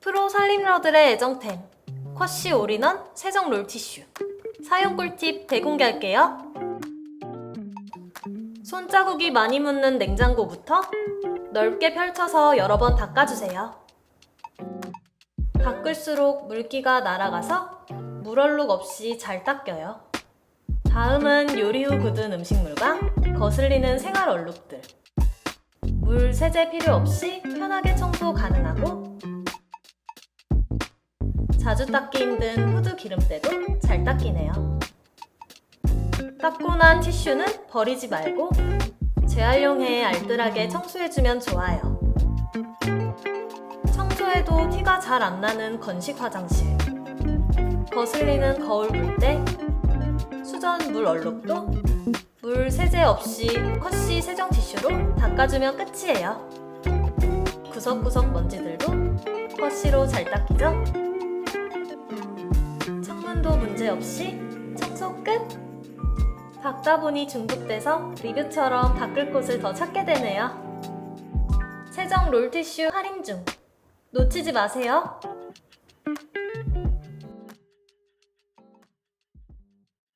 프로 살림러들의 애정템 쿼시 올인원 세정 롤티슈 사용 꿀팁 대공개할게요. 손자국이 많이 묻는 냉장고부터 넓게 펼쳐서 여러 번 닦아주세요. 닦을수록 물기가 날아가서 물얼룩 없이 잘 닦여요. 다음은 요리 후 굳은 음식물과 거슬리는 생활 얼룩들. 물 세제 필요 없이 편하게 청소 가능하고 자주 닦기 힘든 후드 기름때도 잘 닦이네요. 닦고 난 티슈는 버리지 말고 재활용해 알뜰하게 청소해주면 좋아요. 청소해도 티가 잘 안 나는 건식 화장실. 거슬리는 거울 물때, 수전 물 얼룩도 물 세제 없이 컷시 세정 티슈로 닦아주면 끝이에요. 구석구석 먼지들도 컷시로 잘 닦이죠? 문제 없이 청소 끝! 닦다 보니 중독돼서 리뷰처럼 바꿀 곳을 더 찾게 되네요. 세정 롤티슈 할인 중. 놓치지 마세요.